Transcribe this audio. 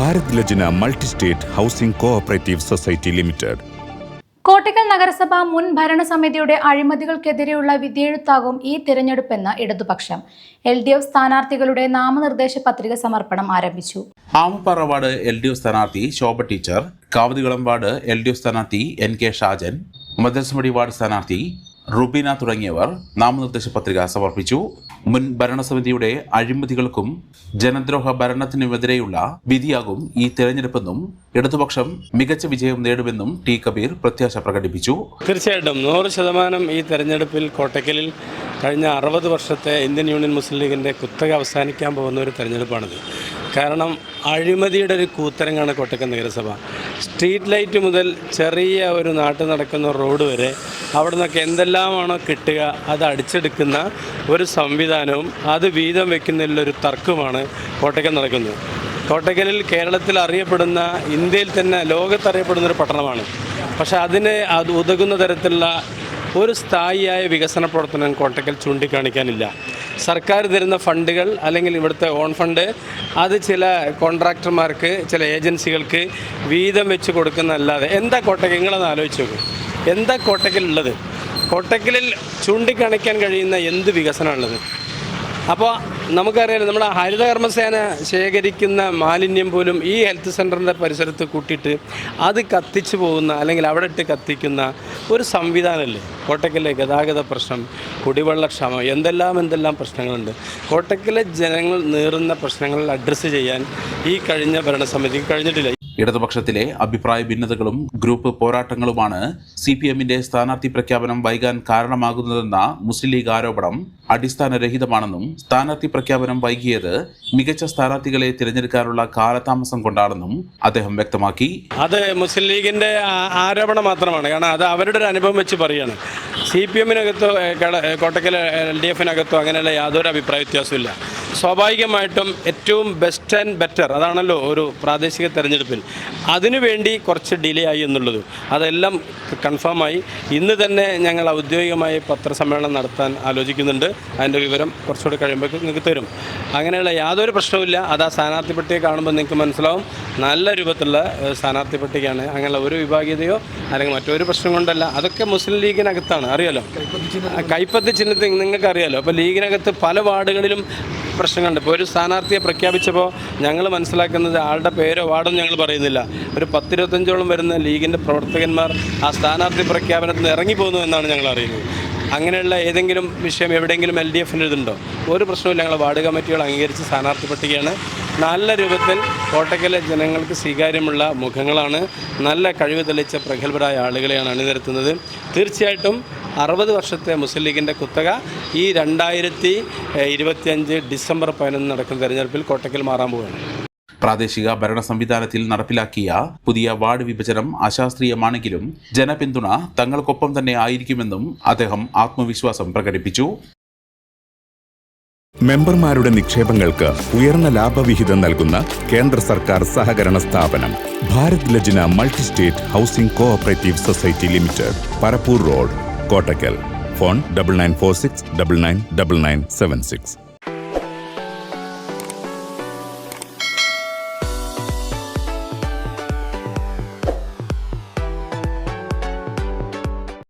Bharat Lajna multi state housing cooperative society limited. Kottakkal നഗരസഭ മുൻ ഭരണസമിതിയുടെ അഴിമതികൾക്കെതിരെയുള്ള വിധിയെഴുത്താകും ഈ തിരഞ്ഞെടുപ്പെന്ന് ഇടതുപക്ഷം. എൽ ഡി എഫ് സ്ഥാനാർത്ഥികളുടെ നാമനിർദ്ദേശ പത്രിക സമർപ്പണം ആരംഭിച്ചു. Amappara ward L D F സ്ഥാനാർത്ഥി Shobha teacher Kavathikulam ward L D F സ്ഥാനാർത്ഥി N K Shajan Madrasamadi ward സ്ഥാനാർത്ഥി റുബീന തുടങ്ങിയവർ നാമനിർദ്ദേശ പത്രിക സമർപ്പിച്ചു. മുൻ ഭരണസമിതിയുടെ അഴിമതികൾക്കും ജനദ്രോഹ ഭരണത്തിനുമെതിരെയുള്ള വിധിയാകും ഈ തെരഞ്ഞെടുപ്പെന്നും ഇടതുപക്ഷം മികച്ച വിജയം നേടുമെന്നും ടി കബീർ പ്രത്യാശ പ്രകടിപ്പിച്ചു. തീർച്ചയായിട്ടും നൂറ് ശതമാനം ഈ തെരഞ്ഞെടുപ്പിൽ കോട്ടക്കലിൽ കഴിഞ്ഞ അറുപത് വർഷത്തെ ഇന്ത്യൻ യൂണിയൻ മുസ്ലിം ലീഗിന്റെ കുത്തക അവസാനിക്കാൻ പോകുന്ന ഒരു തെരഞ്ഞെടുപ്പാണിത്. കാരണം അഴിമതിയുടെ ഒരു കൂത്തരങ്ങാണ് കോട്ടക്കൽ നഗരസഭ. സ്ട്രീറ്റ് ലൈറ്റ് മുതൽ ചെറിയ ഒരു നാട്ടിൽ നടക്കുന്ന റോഡ് വരെ അവിടെ നിന്നൊക്കെ എന്തെല്ലാമാണോ കിട്ടുക അത് അടിച്ചെടുക്കുന്ന ഒരു സംവിധാനവും അത് വീതം വെക്കുന്നതിലൊരു തർക്കമാണ് കോട്ടയ്ക്കൽ നടക്കുന്നത്. കോട്ടയ്ക്കലിൽ കേരളത്തിൽ അറിയപ്പെടുന്ന ഇന്ത്യയിൽ തന്നെ ലോകത്തറിയപ്പെടുന്ന ഒരു പട്ടണമാണ്. പക്ഷെ അതിനെ അത് ഉതകുന്ന തരത്തിലുള്ള ഒരു സ്ഥായിയായ വികസന പ്രവർത്തനം കോട്ടയ്ക്കൽ ചൂണ്ടിക്കാണിക്കാനില്ല. സർക്കാർ തരുന്ന ഫണ്ടുകൾ അല്ലെങ്കിൽ ഇവിടുത്തെ ഓൺ ഫണ്ട് അത് ചില കോൺട്രാക്ടർമാർക്ക് ചില ഏജൻസികൾക്ക് വീതം വെച്ച് കൊടുക്കുന്നതല്ലാതെ എന്താ കോട്ടയ്ക്ക്? നിങ്ങളൊന്ന് ആലോചിച്ച് നോക്കും. എന്താ കോട്ടക്കലുള്ളത് കോട്ടക്കലിൽ ചൂണ്ടിക്കാണിക്കാൻ കഴിയുന്ന എന്ത് വികസനമാണുള്ളത് അപ്പോൾ നമുക്കറിയാലോ നമ്മുടെ ഹരിതകർമ്മസേന ശേഖരിക്കുന്ന മാലിന്യം പോലും ഈ ഹെൽത്ത് സെന്ററിന്റെ പരിസരത്ത് കൂട്ടിയിട്ട് അത് കത്തിച്ചു പോകുന്ന അല്ലെങ്കിൽ അവിടെ ഇട്ട് കത്തിക്കുന്ന ഒരു സംവിധാനമല്ലേ? കോട്ടക്കലിലെ ഗതാഗത പ്രശ്നം കുടിവെള്ളക്ഷാമം എന്തെല്ലാം എന്തെല്ലാം പ്രശ്നങ്ങളുണ്ട്? കോട്ടക്കലെ ജനങ്ങൾ നേറുന്ന പ്രശ്നങ്ങൾ അഡ്രസ്സ് ചെയ്യാൻ ഈ കഴിഞ്ഞ ഭരണസമിതിക്ക് കഴിഞ്ഞിട്ടില്ല. ഇടതുപക്ഷത്തിലെ അഭിപ്രായ ഭിന്നതകളും ഗ്രൂപ്പ് പോരാട്ടങ്ങളുമാണ് സി പി എമ്മിന്റെ സ്ഥാനാർത്ഥി പ്രഖ്യാപനം വൈകാൻ കാരണമാകുന്നതെന്ന മുസ്ലിം ലീഗ് ആരോപണം അടിസ്ഥാനരഹിതമാണെന്നും സ്ഥാനാർത്ഥി പ്രഖ്യാപനം വൈകിയത് മികച്ച സ്ഥാനാർത്ഥികളെ തിരഞ്ഞെടുക്കാനുള്ള കാലതാമസം കൊണ്ടാണെന്നും അദ്ദേഹം വ്യക്തമാക്കി. അത് മുസ്ലിം ലീഗിന്റെ ആരോപണം മാത്രമാണ്. കാരണം അത് അവരുടെ ഒരു അനുഭവം വെച്ച് പറയുകയാണ്. സി പി എമ്മിനകത്തോ കോട്ടക്കൽ എൽ ഡി എഫിനകത്തോ അങ്ങനെയുള്ള യാതൊരു അഭിപ്രായ വ്യത്യാസമില്ല സ്വാഭാവികമായിട്ടും ഏറ്റവും ബെസ്റ്റ് ആൻഡ് ബെറ്റർ അതാണല്ലോ ഒരു പ്രാദേശിക തെരഞ്ഞെടുപ്പിൽ. അതിനുവേണ്ടി കുറച്ച് ഡിലേ ആയി എന്നുള്ളത്. അതെല്ലാം കൺഫേമായി ഇന്ന് തന്നെ ഞങ്ങൾ ഔദ്യോഗികമായി പത്രസമ്മേളനം നടത്താൻ ആലോചിക്കുന്നുണ്ട്. അതിന്റെ വിവരം കുറച്ചുകൂടി കഴിയുമ്പോൾ നിങ്ങൾക്ക് തരും. അങ്ങനെയുള്ള യാതൊരു പ്രശ്നവുമില്ല. അത് ആ സ്ഥാനാർത്ഥി പട്ടിക കാണുമ്പോൾ നിങ്ങൾക്ക് മനസ്സിലാവും. നല്ല രൂപത്തിലുള്ള സ്ഥാനാർത്ഥി പട്ടികയാണ് അങ്ങനെയുള്ള ഒരു വിഭാഗീയതയോ അല്ലെങ്കിൽ മറ്റൊരു പ്രശ്നം കൊണ്ടല്ല. അതൊക്കെ മുസ്ലിം ലീഗിനകത്താണ്. അറിയാലോ? കൈപ്പത്തി ചിഹ്നത്തിൽ നിങ്ങൾക്ക് അറിയാലോ അപ്പോൾ ലീഗിനകത്ത് പല വാർഡുകളിലും പ്രശ്നങ്ങളുണ്ട് ഇപ്പോൾ ഒരു സ്ഥാനാർത്ഥിയെ പ്രഖ്യാപിച്ചപ്പോൾ ഞങ്ങൾ മനസ്സിലാക്കുന്നത് ആളുടെ പേരോ വാർഡോ ഞങ്ങൾ പറയുന്നില്ല. ഒരു പത്തിരുപത്തഞ്ചോളം വരുന്ന ലീഗിന്റെ പ്രവർത്തകന്മാർ ആ സ്ഥാനാർത്ഥി പ്രഖ്യാപനത്തിൽ നിന്ന് ഇറങ്ങിപ്പോകുന്നു എന്നാണ് ഞങ്ങൾ അറിയുന്നത്. അങ്ങനെയുള്ള ഏതെങ്കിലും വിഷയം എവിടെയെങ്കിലും എൽ ഡി എഫിന്റെ ഇതുണ്ടോ ഒരു പ്രശ്നവും ഞങ്ങൾ വാർഡ് കമ്മിറ്റികൾ അംഗീകരിച്ച് സ്ഥാനാർത്ഥി പട്ടികയാണ് നല്ല രൂപത്തിൽ കോട്ടക്കലെ ജനങ്ങൾക്ക് സ്വീകാര്യമുള്ള മുഖങ്ങളാണ്. നല്ല കഴിവ് തെളിച്ച പ്രഗത്ഭരായ ആളുകളെയാണ് അണിനിരത്തുന്നത്. തീർച്ചയായിട്ടും അറുപത് വർഷത്തെ മുസ്ലിം ലീഗിന്റെ കുത്തക ഈ രണ്ടായിരത്തി ഇരുപത്തിയഞ്ച് ഡിസംബർ പതിനൊന്ന് നടക്കുന്ന തെരഞ്ഞെടുപ്പിൽ കോട്ടക്കൽ മാറാൻ പോവുകയാണ്. പ്രാദേശിക ഭരണ സംവിധാനത്തിൽ നടപ്പിലാക്കിയ പുതിയ വാർഡ് വിഭജനം അശാസ്ത്രീയമാണെങ്കിലും ജനപിന്തുണ തങ്ങൾക്കൊപ്പം തന്നെ ആയിരിക്കുമെന്നും അദ്ദേഹം ആത്മവിശ്വാസം പ്രകടിപ്പിച്ചു. മെമ്പർമാരുടെ നിക്ഷേപങ്ങൾക്ക് ഉയർന്ന ലാഭവിഹിതം നൽകുന്ന കേന്ദ്ര സർക്കാർ സഹകരണ സ്ഥാപനം Bharat Lajna multi state housing cooperative society limited Parappur road Kottakkal. Phone double nine four six double nine double nine seven six.